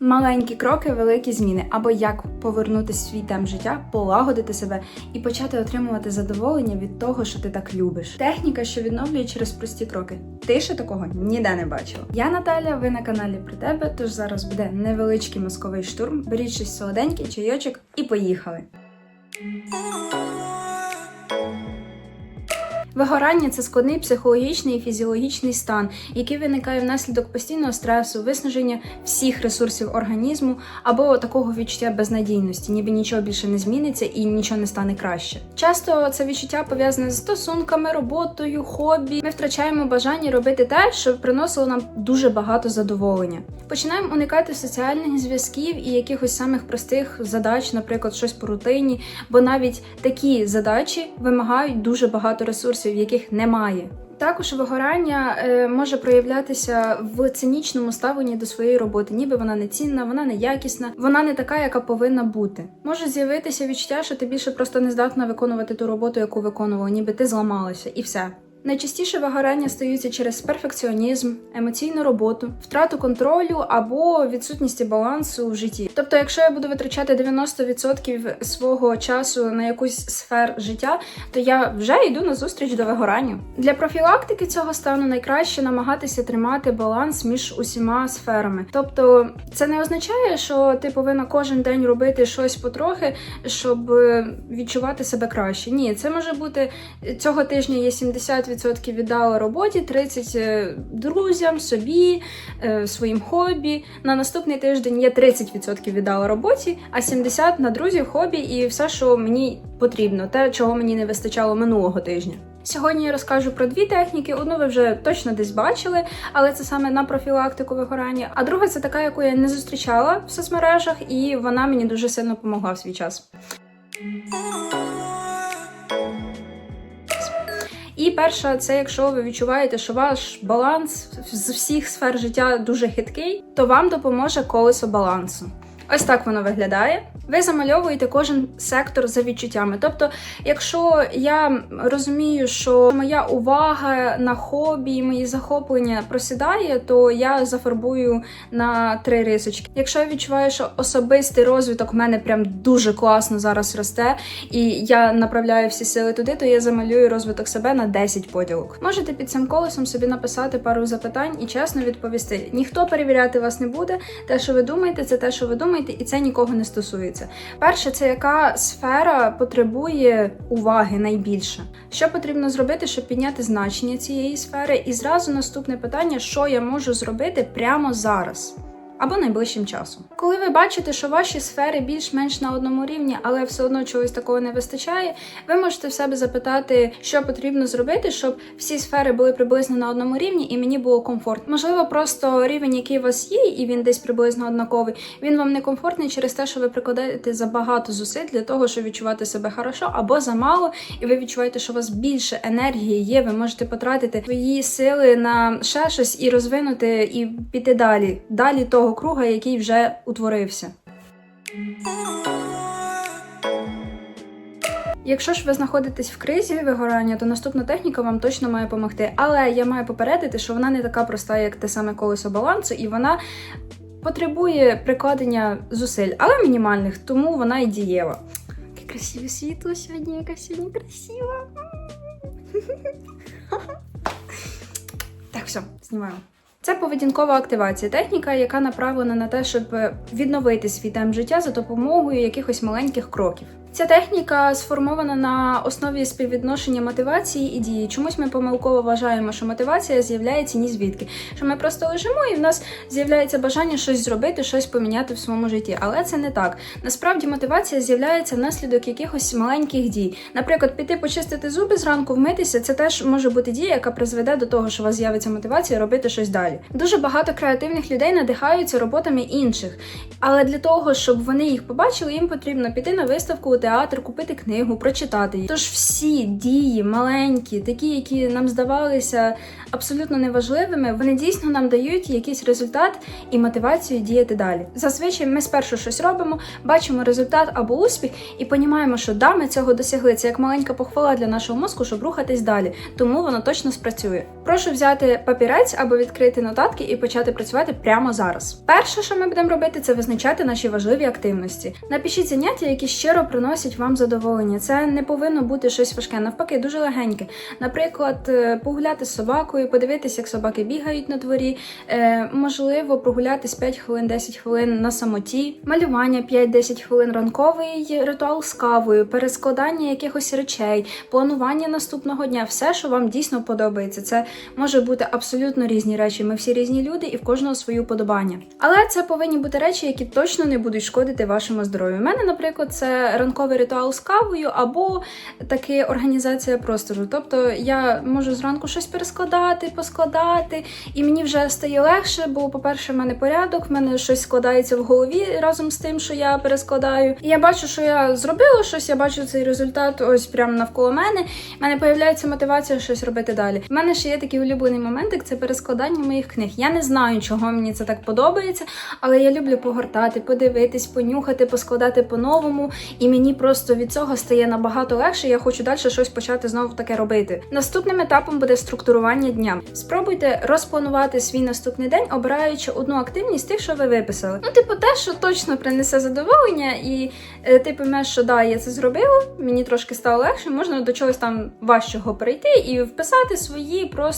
Маленькі кроки, великі зміни, або як повернути свій темп життя, полагодити себе і почати отримувати задоволення від того, що ти так любиш. Техніка, що відновлює через прості кроки. Ти ще такого ніде не бачила. Я Наталя, ви на каналі про тебе. Тож зараз буде невеличкий мозковий штурм. Беріть щось солоденьке, чайочок і поїхали. Вигорання це складний психологічний і фізіологічний стан, який виникає внаслідок постійного стресу, виснаження всіх ресурсів організму або такого відчуття безнадійності, ніби нічого більше не зміниться і нічого не стане краще. Часто це відчуття пов'язане з стосунками, роботою, хобі. Ми втрачаємо бажання робити те, що приносило нам дуже багато задоволення. Починаємо уникати соціальних зв'язків і якихось самих простих задач, наприклад, щось по рутині, бо навіть такі задачі вимагають дуже багато ресурсів, яких немає. Також вигорання е, може проявлятися в цинічному ставленні до своєї роботи, ніби вона не цінна, вона не якісна, вона не така, яка повинна бути. Може з'явитися відчуття, що ти більше просто не здатна виконувати ту роботу, яку виконувала, ніби ти зламалася, і все. Найчастіше вигорання стаються через перфекціонізм, емоційну роботу, втрату контролю або відсутність балансу в житті. Тобто, якщо я буду витрачати 90% свого часу на якусь сфер життя, то я вже йду на зустріч до вигорання. Для профілактики цього стану найкраще намагатися тримати баланс між усіма сферами. Тобто, це не означає, що ти повинна кожен день робити щось потрохи, щоб відчувати себе краще. Ні, це може бути цього тижня є 70% віддала роботі, 30% друзям, собі, е, своїм хобі. На наступний тиждень я 30% віддала роботі, а 70% на друзів, хобі і все, що мені потрібно, те, чого мені не вистачало минулого тижня. Сьогодні я розкажу про дві техніки. Одну ви вже точно десь бачили, але це саме на профілактику вигорання. А друга це така, яку я не зустрічала в соцмережах, і вона мені дуже сильно допомогла в свій час. І перша, це якщо ви відчуваєте, що ваш баланс з всіх сфер життя дуже хиткий, то вам допоможе колесо балансу. Ось так воно виглядає. Ви замальовуєте кожен сектор за відчуттями. Тобто, якщо я розумію, що моя увага на хобі, мої захоплення просідає, то я зафарбую на три рисочки. Якщо я відчуваю, що особистий розвиток в мене прям дуже класно зараз росте, і я направляю всі сили туди, то я замалюю розвиток себе на 10 поділок. Можете під цим колесом собі написати пару запитань і чесно відповісти. Ніхто перевіряти вас не буде. Те, що ви думаєте, це те, що ви думаєте, і це нікого не стосується. Перше, це яка сфера потребує уваги найбільше. Що потрібно зробити, щоб підняти значення цієї сфери? І зразу наступне питання: що я можу зробити прямо зараз? Або найближчим часом. Коли ви бачите, що ваші сфери більш-менш на одному рівні, але все одно чогось такого не вистачає, ви можете в себе запитати, що потрібно зробити, щоб всі сфери були приблизно на одному рівні і мені було комфортно. Можливо, просто рівень, який у вас є, і він десь приблизно однаковий, він вам не комфортний через те, що ви прикладаєте забагато зусиль для того, щоб відчувати себе хорошо, або замало, і ви відчуваєте, що у вас більше енергії є. Ви можете потратити свої сили на ще щось і розвинути, і піти далі, далі того круга, який вже утворився. Якщо ж ви знаходитесь в кризі вигорання, то наступна техніка вам точно має допомогти. Але я маю попередити, що вона не така проста, як те саме колесо балансу, і вона потребує прикладення зусиль, але мінімальних, тому вона і дієва. Яке красиве світло сьогодні, яка сьогодні красива. Так, все, знімаємо. Це поведінкова активація, техніка, яка направлена на те, щоб відновити свій темп життя за допомогою якихось маленьких кроків. Ця техніка сформована на основі співвідношення мотивації і дії. Чомусь ми помилково вважаємо, що мотивація з'являється ні звідки. Що ми просто лежимо і в нас з'являється бажання щось зробити, щось поміняти в своєму житті. Але це не так. Насправді мотивація з'являється внаслідок якихось маленьких дій. Наприклад, піти почистити зуби зранку, вмитися це теж може бути дія, яка призведе до того, що у вас з'явиться мотивація робити щось далі. Дуже багато креативних людей надихаються роботами інших, але для того, щоб вони їх побачили, їм потрібно піти на виставку театр, купити книгу, прочитати її. Тож всі дії маленькі, такі, які нам здавалися абсолютно неважливими, вони дійсно нам дають якийсь результат і мотивацію діяти далі. Зазвичай ми спершу щось робимо, бачимо результат або успіх, і розуміємо, що да, ми цього досягли. Це як маленька похвала для нашого мозку, щоб рухатись далі. Тому воно точно спрацює. Прошу взяти папірець або відкрити нотатки і почати працювати прямо зараз. Перше, що ми будемо робити, це визначати наші важливі активності. Напишіть заняття, які щиро приносять вам задоволення. Це не повинно бути щось важке, навпаки, дуже легеньке. Наприклад, е, погуляти з собакою, подивитися, як собаки бігають на дворі, е, можливо, прогулятись 5 хвилин, 10 хвилин на самоті, малювання 5-10 хвилин, ранковий ритуал з кавою, перескладання якихось речей, планування наступного дня, все, що вам дійсно подобається. Це може бути абсолютно різні речі. Ми всі різні люди, і в кожного свої подобання. Але це повинні бути речі, які точно не будуть шкодити вашому здоров'ю. У мене, наприклад, це ранковий ритуал з кавою або таки організація простору. Тобто я можу зранку щось перескладати, поскладати, і мені вже стає легше, бо, по-перше, в мене порядок, в мене щось складається в голові разом з тим, що я перескладаю. І я бачу, що я зробила щось, я бачу цей результат ось прямо навколо мене. В мене появляється мотивація щось робити далі. У мене ще є такий улюблений моментик це перескладання моїх книг. Я не знаю, чого мені це так подобається, але я люблю погортати, подивитись, понюхати, поскладати по-новому. І мені просто від цього стає набагато легше. Я хочу далі щось почати знову таке робити. Наступним етапом буде структурування дня. Спробуйте розпланувати свій наступний день, обираючи одну активність тих, що ви виписали. Ну, типу, те, що точно принесе задоволення, і е, ти поймеш, що да, я це зробила, мені трошки стало легше, можна до чогось там важчого перейти і вписати свої просто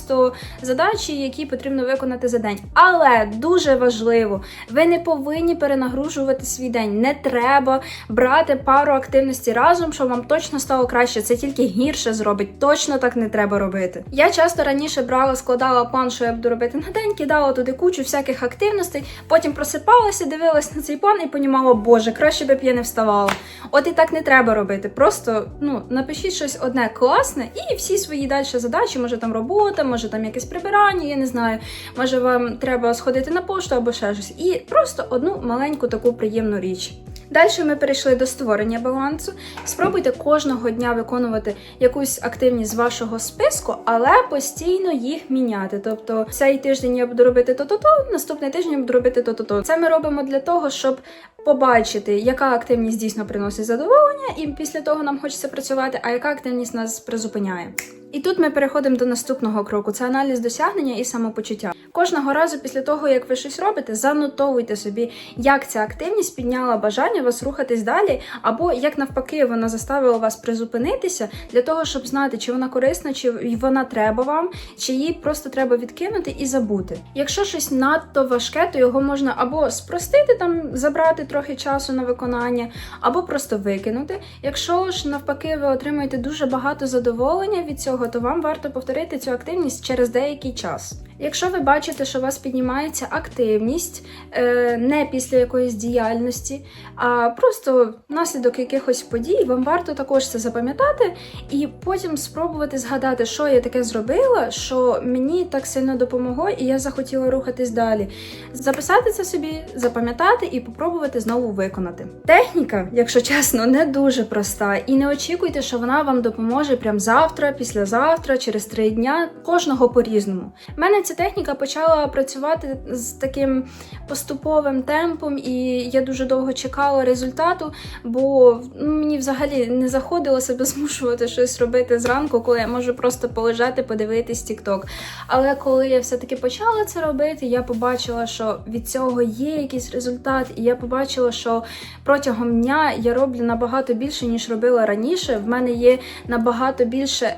задачі, які потрібно виконати за день. Але дуже важливо, ви не повинні перенагружувати свій день. Не треба брати пару активностей разом, щоб вам точно стало краще. Це тільки гірше зробить. Точно так не треба робити. Я часто раніше брала, складала план, що я буду робити на день, кидала туди кучу всяких активностей, потім просипалася, дивилась на цей план і понімала, боже, краще би б я не вставала. От і так не треба робити. Просто ну напишіть щось одне класне, і всі свої далі задачі, може там робота, може там якесь прибирання, я не знаю, може вам треба сходити на пошту або ще щось. І просто одну маленьку таку приємну річ. Далі ми перейшли до створення балансу. Спробуйте кожного дня виконувати якусь активність з вашого списку, але постійно їх міняти. Тобто цей тиждень я буду робити то-то-то, наступний тиждень я буду робити то-то-то. Це ми робимо для того, щоб побачити, яка активність дійсно приносить задоволення, і після того нам хочеться працювати, а яка активність нас призупиняє. І тут ми переходимо до наступного кроку: це аналіз досягнення і самопочуття. Кожного разу після того, як ви щось робите, занотовуйте собі, як ця активність підняла бажання вас рухатись далі, або як навпаки вона заставила вас призупинитися для того, щоб знати, чи вона корисна, чи вона треба вам, чи її просто треба відкинути і забути. Якщо щось надто важке, то його можна або спростити, там забрати трохи часу на виконання, або просто викинути. Якщо ж навпаки ви отримуєте дуже багато задоволення від цього, то вам варто повторити цю активність через деякий час. Якщо ви бачите, що у вас піднімається активність е, не після якоїсь діяльності, а просто внаслідок якихось подій, вам варто також це запам'ятати і потім спробувати згадати, що я таке зробила, що мені так сильно допомогло, і я захотіла рухатись далі. Записати це собі, запам'ятати і попробувати знову виконати. Техніка, якщо чесно, не дуже проста, і не очікуйте, що вона вам допоможе прямо завтра, післязавтра, через три дня, кожного по-різному. Мене ця техніка почала працювати з таким поступовим темпом, і я дуже довго чекала результату, бо ну, мені взагалі не заходило себе змушувати щось робити зранку, коли я можу просто полежати, подивитись TikTok. Але коли я все-таки почала це робити, я побачила, що від цього є якийсь результат, і я побачила, що протягом дня я роблю набагато більше, ніж робила раніше. В мене є набагато більше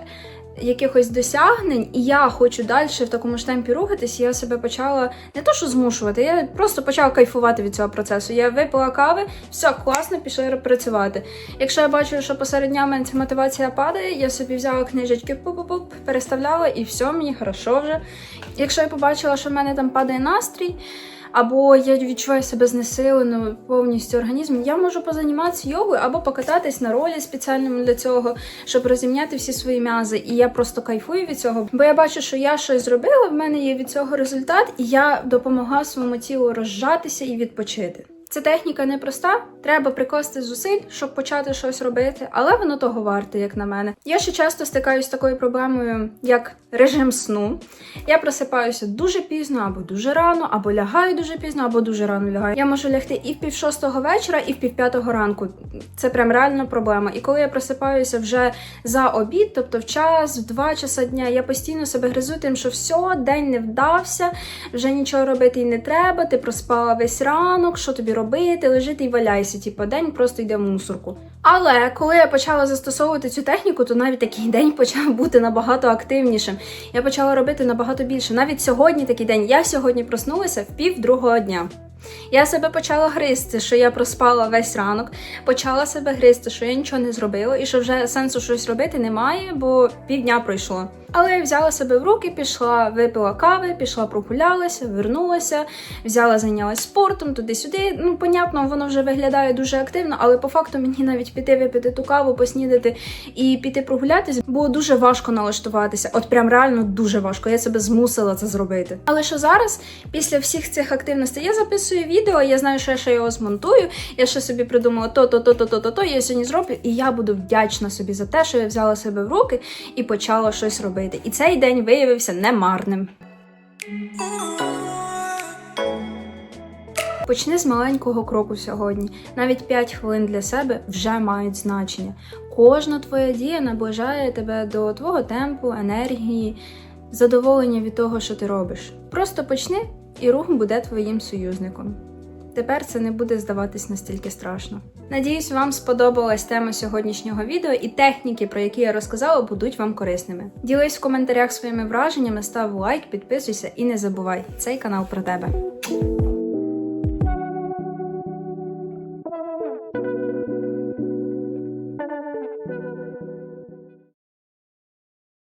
якихось досягнень, і я хочу далі в такому ж темпі рухатись, я себе почала не то, що змушувати, я просто почала кайфувати від цього процесу. Я випила кави, все класно, пішла працювати. Якщо я бачу, що посеред дня мене ця мотивація падає, я собі взяла книжечки, пуп-пуп-пуп, переставляла, і все, мені хорошо вже. Якщо я побачила, що в мене там падає настрій. Або я відчуваю себе знесиленою повністю організмом, я можу позаніматися йогою або покататись на ролі спеціальному для цього, щоб розімняти всі свої м'язи. І я просто кайфую від цього, бо я бачу, що я щось зробила, в мене є від цього результат, і я допомагаю своєму тілу розжатися і відпочити. Ця техніка непроста, треба прикласти зусиль, щоб почати щось робити, але воно того варте, як на мене. Я ще часто стикаюся з такою проблемою, як режим сну. Я просипаюся дуже пізно, або дуже рано, або лягаю дуже пізно, або дуже рано лягаю. Я можу лягти і в пів шостого вечора, і в пів п'ятого ранку. Це прям реальна проблема. І коли я просипаюся вже за обід, тобто в час, в два часа дня, я постійно себе гризу тим, що все, день не вдався, вже нічого робити і не треба. Ти проспала весь ранок, що тобі робити, лежити і валяйся. Типу, день просто йде в мусорку. Але коли я почала застосовувати цю техніку, то навіть такий день почав бути набагато активнішим. Я почала робити набагато більше. Навіть сьогодні такий день. Я сьогодні проснулася в пів другого дня. Я себе почала гризти, що я проспала весь ранок, почала себе гризти, що я нічого не зробила, і що вже сенсу щось робити немає, бо півдня пройшло. Але я взяла себе в руки, пішла, випила кави, пішла прогулялася, вернулася, взяла, зайнялася спортом, туди-сюди. Ну, понятно, воно вже виглядає дуже активно, але по факту мені навіть піти випити ту каву, поснідати і піти прогулятися було дуже важко налаштуватися. От прям реально дуже важко. Я себе змусила це зробити. Але що зараз, після всіх цих активностей, я записую відео, я знаю, що я ще його змонтую. Я ще собі придумала то, то, то, то, то, то, то. Я сьогодні зроблю, і я буду вдячна собі за те, що я взяла себе в руки і почала щось робити. І цей день виявився немарним. Почни з маленького кроку сьогодні. Навіть 5 хвилин для себе вже мають значення. Кожна твоя дія наближає тебе до твого темпу, енергії, задоволення від того, що ти робиш. Просто почни, і рух буде твоїм союзником. Тепер це не буде здаватись настільки страшно. Надіюсь, вам сподобалась тема сьогоднішнього відео і техніки, про які я розказала, будуть вам корисними. Ділись в коментарях своїми враженнями, став лайк, підписуйся і не забувай, цей канал про тебе.